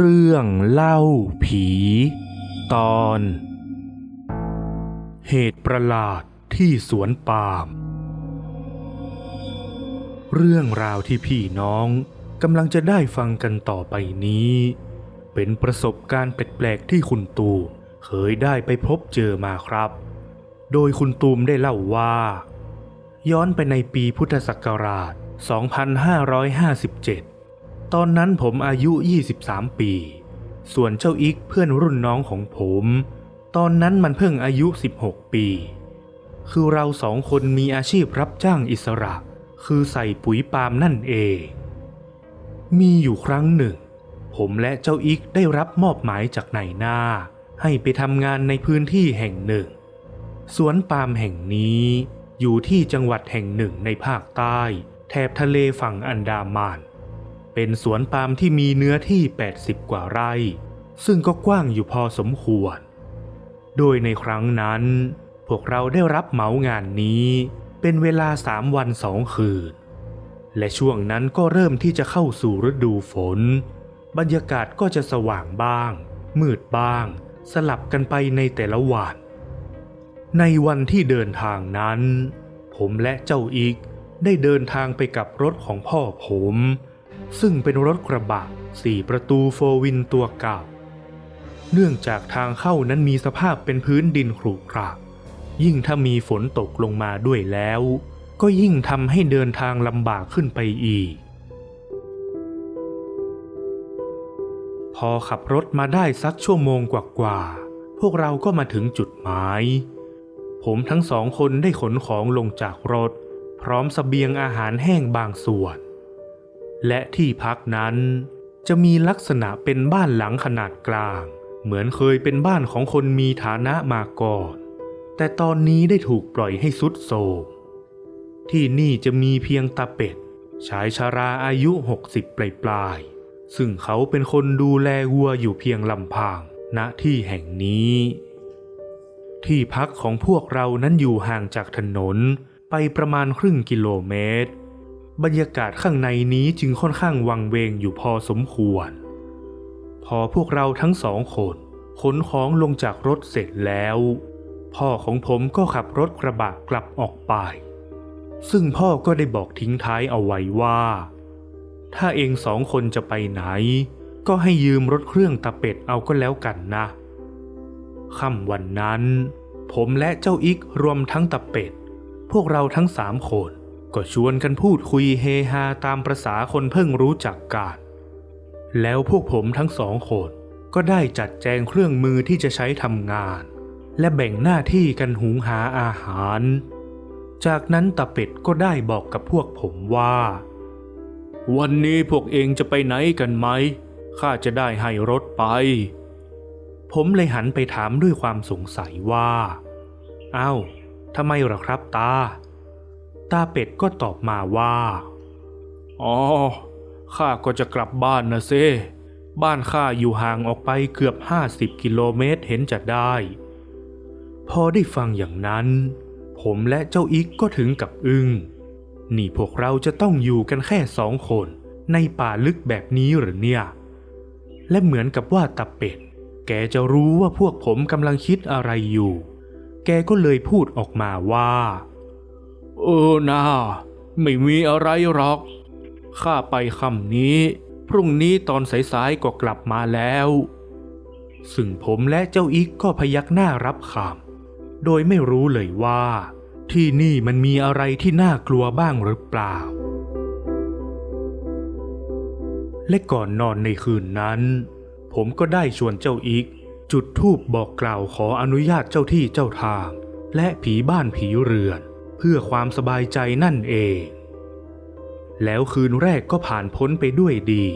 เรื่องเล่าผี ตอน เหตุประหลาดที่สวนปาล์มเรื่องราวที่พี่น้องกำลังจะได้ฟังกันต่อไปนี้ เป็นประสบการณ์แปลกๆที่คุณตูมเคยได้ไปพบเจอมาครับ โดยคุณตูมได้เล่าว่า ย้อนไปในปีพุทธศักราช 2557 ตอนนั้นผมอายุ 23 ปี ส่วนเจ้าอิกเพื่อนรุ่นน้องของผม ตอนนั้นมันเพิ่งอายุ 16 ปี คือเราสองคนมีอาชีพรับจ้างอิสระ คือใส่ปุ๋ยปาล์มนั่นเอง มีอยู่ครั้งหนึ่ง ผมและเจ้าอิกได้รับมอบหมายจากนายหน้า ให้ไปทำงานในพื้นที่แห่งหนึ่ง สวนปาล์มแห่งนี้อยู่ที่จังหวัดแห่งหนึ่งในภาคใต้ แถบทะเลฝั่งอันดามัน เป็นสวนปาล์มที่มีเนื้อที่ 80 กว่าไร่ ซึ่งก็กว้างอยู่พอสมควร โดยในครั้งนั้น พวกเราได้รับเหมางานนี้เป็นเวลาสามวันสองคืน และช่วงนั้นก็เริ่มที่จะเข้าสู่ฤดูฝน บรรยากาศก็จะสว่างบ้าง มืดบ้าง สลับกันไปในแต่ละวัน ในวันที่เดินทางนั้น ผมและเจ้าอีกได้เดินทางไปกับรถของพ่อผม ซึ่งเป็นรถกระบะสี่ประตูโฟร์วินตัวเก่า เนื่องจากทางเข้านั้นมีสภาพเป็นพื้นดินขรุขระยิ่งถ้ามีฝนตกลงมาด้วยแล้ว ก็ยิ่งทำให้เดินทางลำบากขึ้นไปอีก พอขับรถมาได้สักชั่วโมงกว่าๆพวกเราก็มาถึงจุดหมาย ผมทั้งสองคนได้ขนของลงจากรถ พร้อมสเสบียงอาหารแห้งบางส่วน และที่พักนั้นจะมีลักษณะเป็นบ้านหลังขนาดกลาง เหมือนเคยเป็นบ้านของคนมีฐานะมาก่อน แต่ตอนนี้ได้ถูกปล่อยให้สุดโทมที่นี่จะมีเพียงตาเป็ดชายชาราอายุ 60 ปลายปลายๆซึ่งเขาเป็นคนดูแลวัวอยู่เพียงลำพังณที่แห่งนี้ ที่พักของพวกเรานั้นอยู่ห่างจากถนนไปประมาณครึ่งกิโลเมตร บรรยากาศข้างในนี้จึงค่อนข้างวังเวงอยู่พอสมควร พอพวกเราทั้งสองคนขนของลงจากรถเสร็จแล้ว พ่อของผมก็ขับรถกระบะกลับออกไป ซึ่งพ่อก็ได้บอกทิ้งท้ายเอาไว้ว่า ถ้าเองสองคนจะไปไหน ก็ให้ยืมรถเครื่องตะเป็ดเอาก็แล้วกันนะค่ำวันนั้น ผมและเจ้าอิกรวมทั้งตะเป็ด พวกเราทั้งสามคน ก็ชวนกันพูดคุยเฮฮาตามประษาคนเพิ่งรู้จักกัน แล้วพวกผมทั้งสองคนก็ได้จัดแจงเครื่องมือที่จะใช้ทำงาน และแบ่งหน้าที่กันหุงหาอาหาร จากนั้นตะเป็ดก็ได้บอกกับพวกผมว่า วันนี้พวกเองจะไปไหนกันไหมข้าจะได้ให้รถไป ผมเลยหันไปถามด้วยความสงสัยว่า เอ้าทำไมหรอครับตา ตาเป็ดก็ตอบมาว่า อ๋อ ข้าก็จะกลับบ้านนะเซ บ้านข้าอยู่ห่างออกไปเกือบ50กิโลเมตรเห็นจะได้ พอได้ฟังอย่างนั้น ผมและเจ้าอิกก็ถึงกับอึง้ง นี่พวกเราจะต้องอยู่กันแค่สองคน ในป่าลึกแบบนี้หรือเนี่ย และเหมือนกับว่าตาเป็ด แกจะรู้ว่าพวกผมกำลังคิดอะไรอยู่ แกก็เลยพูดออกมาว่า เออนาไม่มีอะไรหรอก ข้าไปคำนี้ พรุ่งนี้ตอนสายๆก็กลับมาแล้ว ซึ่งผมและเจ้าอิกก็พยักหน้ารับคำโดยไม่รู้เลยว่า ที่นี่มันมีอะไรที่น่ากลัวบ้างหรือเปล่า และก่อนนอนในคืนนั้น ผมก็ได้ชวนเจ้าอิกจุดธูปบอกกล่าวขออนุญาตเจ้าที่เจ้าทาง และผีบ้านผีเรือน เพื่อความสบายใจนั่นเอง แล้วคืนแรกก็ผ่านพ้นไปด้วยดี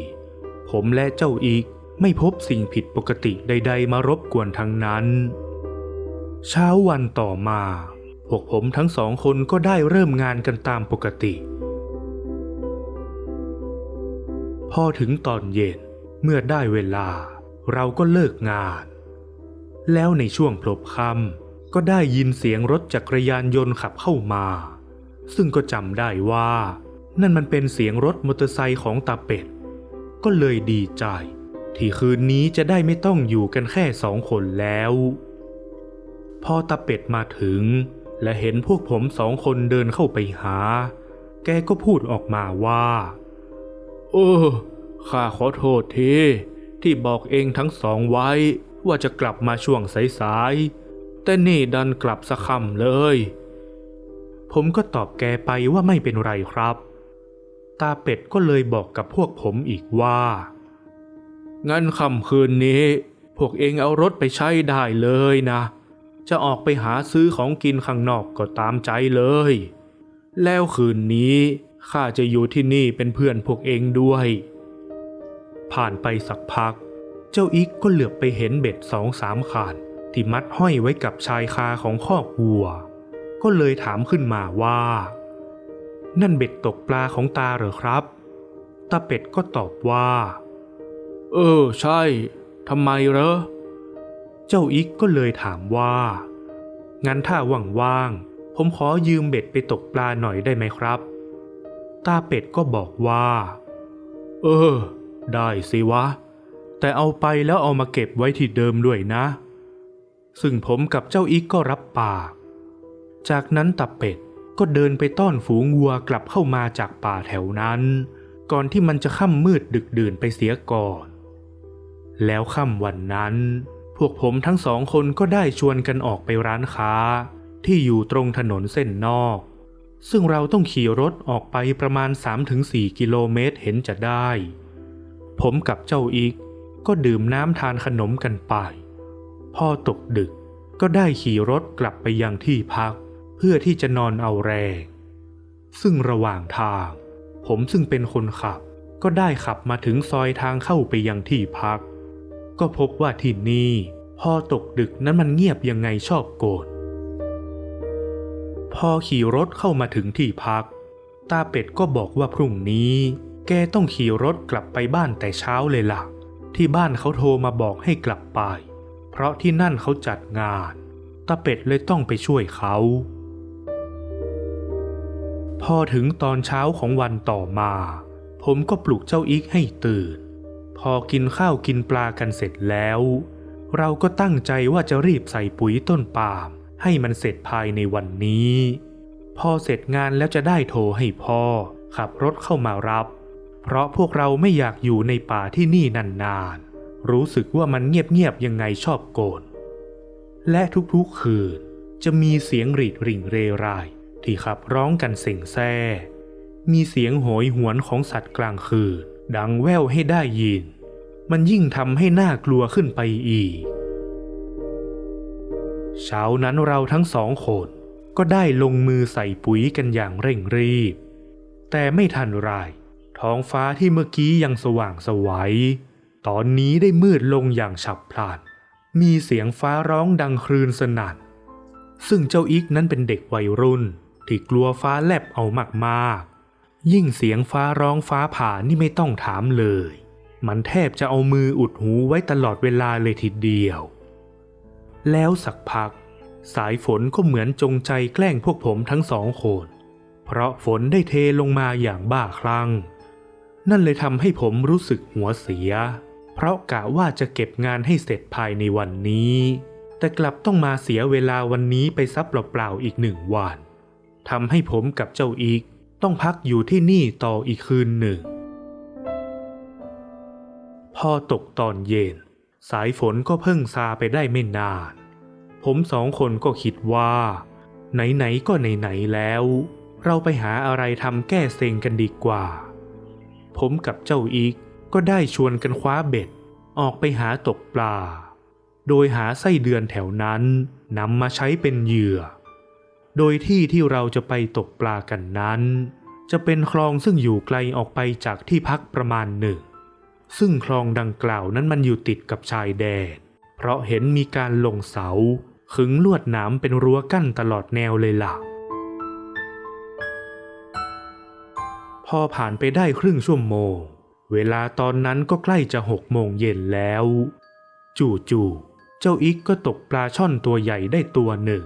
ผมและเจ้าอีกไม่พบสิ่งผิดปกติใด ๆ มารบกวนทั้งนั้น เช้าวันต่อมาพวกผมทั้งสองคนก็ได้เริ่มงานกันตามปกติ พอถึงตอนเย็นเมื่อได้เวลา เราก็เลิกงาน แล้วในช่วงพลบค่ำ ก็ได้ยินเสียงรถจักรยานยนต์ขับเข้ามา ซึ่งก็จำได้ว่า นั่นมันเป็นเสียงรถมอเตอร์ไซค์ของตาเป็ด ก็เลยดีใจ ที่คืนนี้จะได้ไม่ต้องอยู่กันแค่สองคนแล้ว พอตาเป็ดมาถึง และเห็นพวกผมสองคนเดินเข้าไปหา แกก็พูดออกมาว่าเออข้าขอโทษทีที่บอกเองทั้งสองไว้ว่าจะกลับมาช่วงสายๆ แต่นี่ดันกลับสะคำเลย ผมก็ตอบแกไปว่าไม่เป็นไรครับ ตาเป็ดก็เลยบอกกับพวกผมอีกว่า งั้นค่ำคืนนี้ พวกเองเอารถไปใช้ได้เลยนะ จะออกไปหาซื้อของกินข้างนอกก็ตามใจเลย แล้วคืนนี้ข้าจะอยู่ที่นี่เป็นเพื่อนพวกเองด้วย ผ่านไปสักพัก เจ้าอีกก็เหลือบไปเห็นเบ็ดสองสามขาด ที่มัดห้อยไว้กับชายคาของคอกวัว ก็เลยถามขึ้นมาว่า นั่นเบ็ดตกปลาของตาเหรอครับ ตาเป็ดก็ตอบว่า เออ ใช่ทำไมเหรอ เจ้าอีกก็เลยถามว่า งั้นถ้าว่างๆผมขอยืมเบ็ดไปตกปลาหน่อยได้ไหมครับ ตาเป็ดก็บอกว่า เออ ได้สิวะ แต่เอาไปแล้วเอามาเก็บไว้ที่เดิมด้วยนะ ซึ่งผมกับเจ้าอีกก็รับปาก จากนั้นตาเป็ดก็เดินไปต้อนฝูงวัวกลับเข้ามาจากป่าแถวนั้น ก่อนที่มันจะค่ำมืดดึกดื่นไปเสียก่อน แล้วค่ำวันนั้น พวกผมทั้งสองคนก็ได้ชวนกันออกไปร้านค้า ที่อยู่ตรงถนนเส้นนอก ซึ่งเราต้องขี่รถออกไปประมาณ 3-4 กิโลเมตรเห็นจะได้ ผมกับเจ้าอีกก็ดื่มน้ำทานขนมกันไป พอตกดึกก็ได้ขี่รถกลับไปยังที่พัก เพื่อที่จะนอนเอาแรง ซึ่งระหว่างทาง ผมซึ่งเป็นคนขับ ก็ได้ขับมาถึงซอยทางเข้าไปยังที่พัก ก็พบว่าที่นี่พอตกดึกนั้นมันเงียบยังไงชอบโกรธพอขี่รถเข้ามาถึงที่พัก ตาเป็ดก็บอกว่าพรุ่งนี้ แกต้องขี่รถกลับไปบ้านแต่เช้าเลยล่ะ ที่บ้านเขาโทรมาบอกให้กลับไป เพราะที่นั่นเขาจัดงานตาเป็ดเลยต้องไปช่วยเขา พอถึงตอนเช้าของวันต่อมา ผมก็ปลุกเจ้าอีกให้ตื่น พอกินข้าวกินปลากันเสร็จแล้ว เราก็ตั้งใจว่าจะรีบใส่ปุ๋ยต้นปาล์มให้มันเสร็จภายในวันนี้ พอเสร็จงานแล้วจะได้โทรให้พ่อ ขับรถเข้ามารับ เพราะพวกเราไม่อยากอยู่ในป่าที่นี่นานๆ รู้สึกว่ามันเงียบๆยังไงชอบโกน และทุกๆคืนจะมีเสียงหรีดริ่งเรไรที่ขับร้องกันเสียงแซ่ มีเสียงโหยหวนของสัตว์กลางคืน ดังแว่วให้ได้ยิน มันยิ่งทำให้น่ากลัวขึ้นไปอีก เช้านั้นเราทั้งสองคนก็ได้ลงมือใส่ปุ๋ยกันอย่างเร่งรีบ แต่ไม่ทันไรท้องฟ้าที่เมื่อกี้ยังสว่างสวัย ตอนนี้ได้มืดลงอย่างฉับพลัน มีเสียงฟ้าร้องดังครืนสนั่น ซึ่งเจ้าอีกนั้นเป็นเด็กวัยรุ่น ที่กลัวฟ้าแลบเอามากๆ ยิ่งเสียงฟ้าร้องฟ้าผ่านี่ไม่ต้องถามเลย มันแทบจะเอามืออุดหูไว้ตลอดเวลาเลยทีเดียว แล้วสักพัก สายฝนก็เหมือนจงใจแกล้งพวกผมทั้งสองคน เพราะฝนได้เทลงมาอย่างบ้าคลั่ง นั่นเลยทำให้ผมรู้สึกหัวเสีย เพราะกะว่าจะเก็บงานให้เสร็จภายในวันนี้ แต่กลับต้องมาเสียเวลาวันนี้ไปซับเปล่าๆอีกหนึ่งวันทำให้ผมกับเจ้าอีก ต้องพักอยู่ที่นี่ต่ออีกคืนหนึ่ง พอตกตอนเย็น สายฝนก็เพิ่งซาไปได้ไม่นาน ผมสองคนก็คิดว่า ไหนๆก็ไหนๆแล้ว เราไปหาอะไรทำแก้เซ็งกันดีกว่า ผมกับเจ้าอีก ก็ได้ชวนกันคว้าเบ็ด ออกไปหาตกปลา โดยหาไส้เดือนแถวนั้นนำมาใช้เป็นเหยื่อ โดยที่ที่เราจะไปตกปลากันนั้น จะเป็นคลองซึ่งอยู่ไกลออกไปจากที่พักประมาณหนึ่ง ซึ่งคลองดังกล่าวนั้นมันอยู่ติดกับชายแดน เพราะเห็นมีการลงเสาขึงลวดหนามเป็นรั้วกั้นตลอดแนวเลยล่ะ พอผ่านไปได้ครึ่งชั่วโมง เวลาตอนนั้นก็ใกล้จะหกโมงเย็นแล้ว จู่ๆ เจ้าอิกก็ตกปลาช่อนตัวใหญ่ได้ตัวหนึ่ง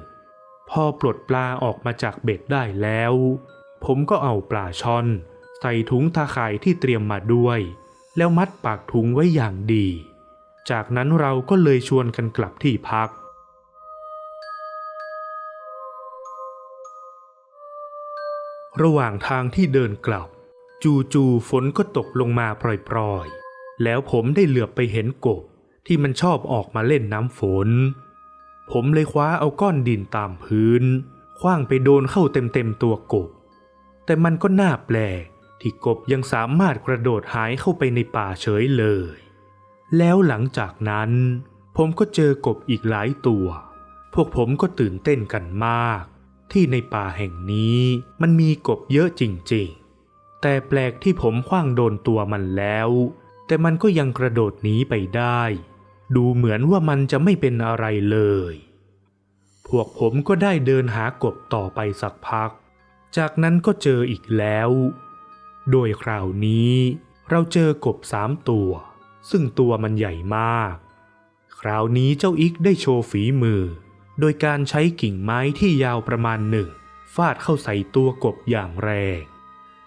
พอปลดปลาออกมาจากเบ็ดได้แล้ว ผมก็เอาปลาช่อน ใส่ถุงตาข่ายที่เตรียมมาด้วย แล้วมัดปากถุงไว้อย่างดี จากนั้นเราก็เลยชวนกันกลับที่พักระหว่างทางที่เดินกลับ จู่ๆฝนก็ตกลงมาปล่อยๆ แล้วผมได้เหลือบไปเห็นกบที่มันชอบออกมาเล่นน้ำฝน ผมเลยคว้าเอาก้อนดินตามพื้นคว้างไปโดนเข้าเต็มๆตัวกบ แต่มันก็น่าแปลกที่กบยังสามารถกระโดดหายเข้าไปในป่าเฉยเลย แล้วหลังจากนั้น ผมก็เจอกบอีกหลายตัว พวกผมก็ตื่นเต้นกันมาก ที่ในป่าแห่งนี้มันมีกบเยอะจริงๆ แต่แปลกที่ผมคว้างโดนตัวมันแล้ว แต่มันก็ยังกระโดดหนีไปได้ ดูเหมือนว่ามันจะไม่เป็นอะไรเลย พวกผมก็ได้เดินหากบต่อไปสักพัก จากนั้นก็เจออีกแล้ว โดยคราวนี้เราเจอกบสามตัว ซึ่งตัวมันใหญ่มาก คราวนี้เจ้าอิกได้โชว์ฝีมือ โดยการใช้กิ่งไม้ที่ยาวประมาณหนึ่งฟาดเข้าใส่ตัวกบอย่างแรง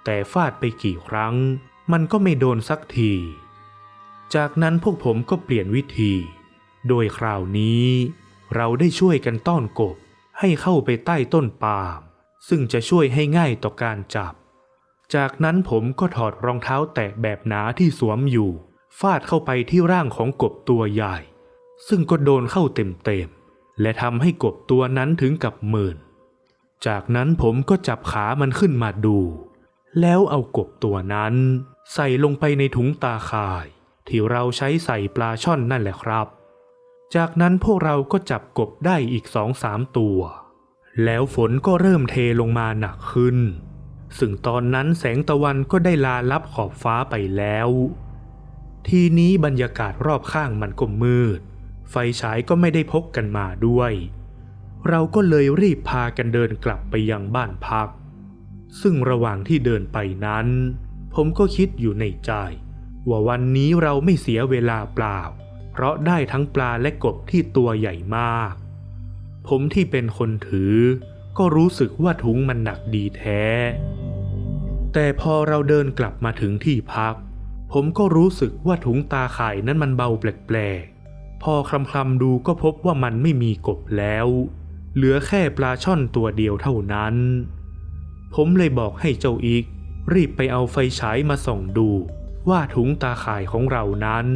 แต่ฟาดไปกี่ครั้ง มันก็ไม่โดนสักที จากนั้นพวกผมก็เปลี่ยนวิธี โดยคราวนี้ เราได้ช่วยกันต้อนกบให้เข้าไปใต้ต้นปาล์มซึ่งจะช่วยให้ง่ายต่อการจับ จากนั้นผมก็ถอดรองเท้าแตะแบบหนาที่สวมอยู่ ฟาดเข้าไปที่ร่างของกบตัวใหญ่ ซึ่งก็โดนเข้าเต็มๆ และทำให้กบตัวนั้นถึงกับหมื่น จากนั้นผมก็จับขามันขึ้นมาดู แล้วเอากบตัวนั้น ใส่ลงไปในถุงตาข่าย ที่เราใช้ใส่ปลาช่อนนั่นแหละครับ จากนั้นพวกเราก็จับกบได้อีกสองสามตัว แล้วฝนก็เริ่มเทลงมาหนักขึ้น ซึ่งตอนนั้นแสงตะวันก็ได้ลาลับขอบฟ้าไปแล้ว ทีนี้บรรยากาศรอบข้างมันก็มืด ไฟฉายก็ไม่ได้พกกันมาด้วย เราก็เลยรีบพากันเดินกลับไปยังบ้านพัก ซึ่งระหว่างที่เดินไปนั้น ผมก็คิดอยู่ในใจ ว่าวันนี้เราไม่เสียเวลาเปล่า เพราะได้ทั้งปลาและกบที่ตัวใหญ่มาก ผมที่เป็นคนถือ ก็รู้สึกว่าถุงมันหนักดีแท้ แต่พอเราเดินกลับมาถึงที่พัก ผมก็รู้สึกว่าถุงตาข่ายนั้นมันเบาแปลกๆ พอคลำๆดูก็พบว่ามันไม่มีกบแล้ว เหลือแค่ปลาช่อนตัวเดียวเท่านั้น ผมเลยบอกให้เจ้าอีก รีบไปเอาไฟฉายมาส่องดู ว่าถุงตาข่ายของเรานั้น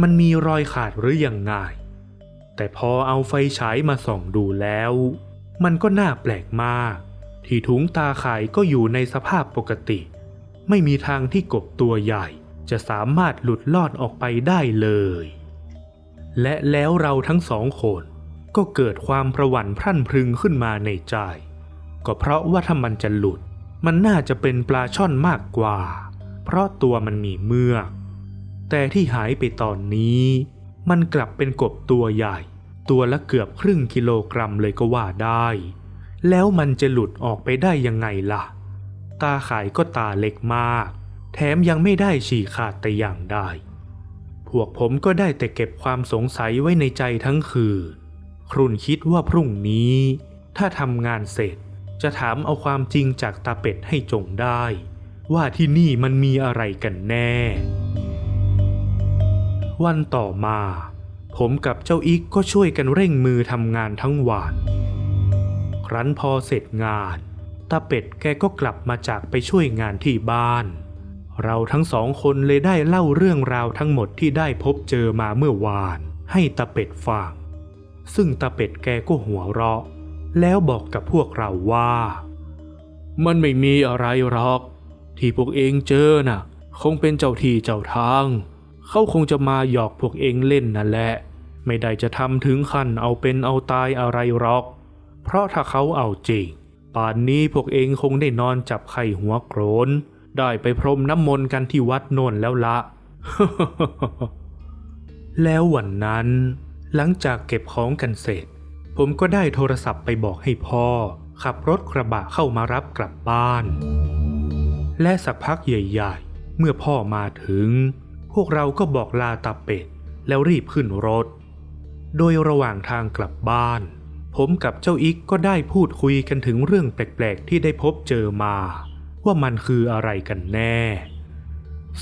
มันมีรอยขาดหรืออยังไงแต่พอเอาไฟฉายมาส่องดูแล้ว มันก็น่าแปลกมาก ที่ถุงตาข่ายก็อยู่ในสภาพปกติ ไม่มีทางที่กบตัวใหญ่ จะสามารถหลุดลอดออกไปได้เลย และแล้วเราทั้งสองคนก็เกิดความประหวั่นพรั่นพรึงขึ้นมาในใจ ก็เพราะว่าถ้ามันจะหลุด มันน่าจะเป็นปลาช่อนมากกว่า เพราะตัวมันมีเมือก แต่ที่หายไปตอนนี้ มันกลับเป็นกบตัวใหญ่ ตัวละเกือบครึ่งกิโลกรัมเลยก็ว่าได้ แล้วมันจะหลุดออกไปได้ยังไงล่ะ ตาขายก็ตาเล็กมาก แถมยังไม่ได้ฉีกขาดแต่อย่างใดพวกผมก็ได้แต่เก็บความสงสัยไว้ในใจทั้งคืน ครุ่นคิดว่าพรุ่งนี้ ถ้าทำงานเสร็จ จะถามเอาความจริงจากตาเป็ดให้จงได้ ว่าที่นี่มันมีอะไรกันแน่ วันต่อมา ผมกับเจ้าอิกก็ช่วยกันเร่งมือทำงานทั้งวันครั้นพอเสร็จงาน ตาเป็ดแกก็กลับมาจากไปช่วยงานที่บ้าน เราทั้งสองคนเลยได้เล่าเรื่องราวทั้งหมดที่ได้พบเจอมาเมื่อวาน ให้ตาเป็ดฟัง ซึ่งตาเป็ดแกก็หัวเราะ แล้วบอกกับพวกเราว่า มันไม่มีอะไรหรอก ที่พวกเองเจอน่ะ คงเป็นเจ้าที่เจ้าทาง เขาคงจะมาหยอกพวกเองเล่นนั่นแหละ ไม่ได้จะทำถึงขั้นเอาเป็นเอาตายอะไรหรอก เพราะถ้าเขาเอาจริง ป่านนี้พวกเองคงได้นอนจับไข่หัวโกรน ได้ไปพรมน้ำมนต์กันที่วัดโน่นแล้วละ แล้ววันนั้น หลังจากเก็บของกันเสร็จ ผมก็ได้โทรศัพท์ไปบอกให้พ่อ ขับรถกระบะเข้ามารับกลับบ้าน และสักพักใหญ่ๆ เมื่อพ่อมาถึง พวกเราก็บอกลาตาเป็ด แล้วรีบขึ้นรถ โดยระหว่างทางกลับบ้าน ผมกับเจ้าอิกก็ได้พูดคุยกันถึงเรื่องแปลกๆ ที่ได้พบเจอมา ว่ามันคืออะไรกันแน่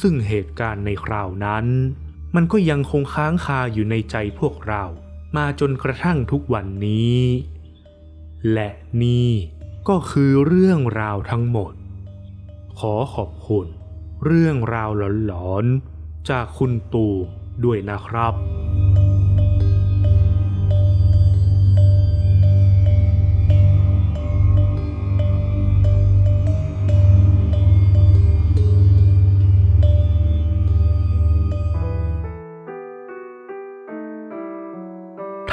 ซึ่งเหตุการณ์ในคราวนั้น มันก็ยังคงค้างคาอยู่ในใจพวกเรา มาจนกระทั่งทุกวันนี้ และนี่ก็คือเรื่องราวทั้งหมด ขอขอบคุณ เรื่องราวหลอนๆ จากคุณตูด้วยนะครับ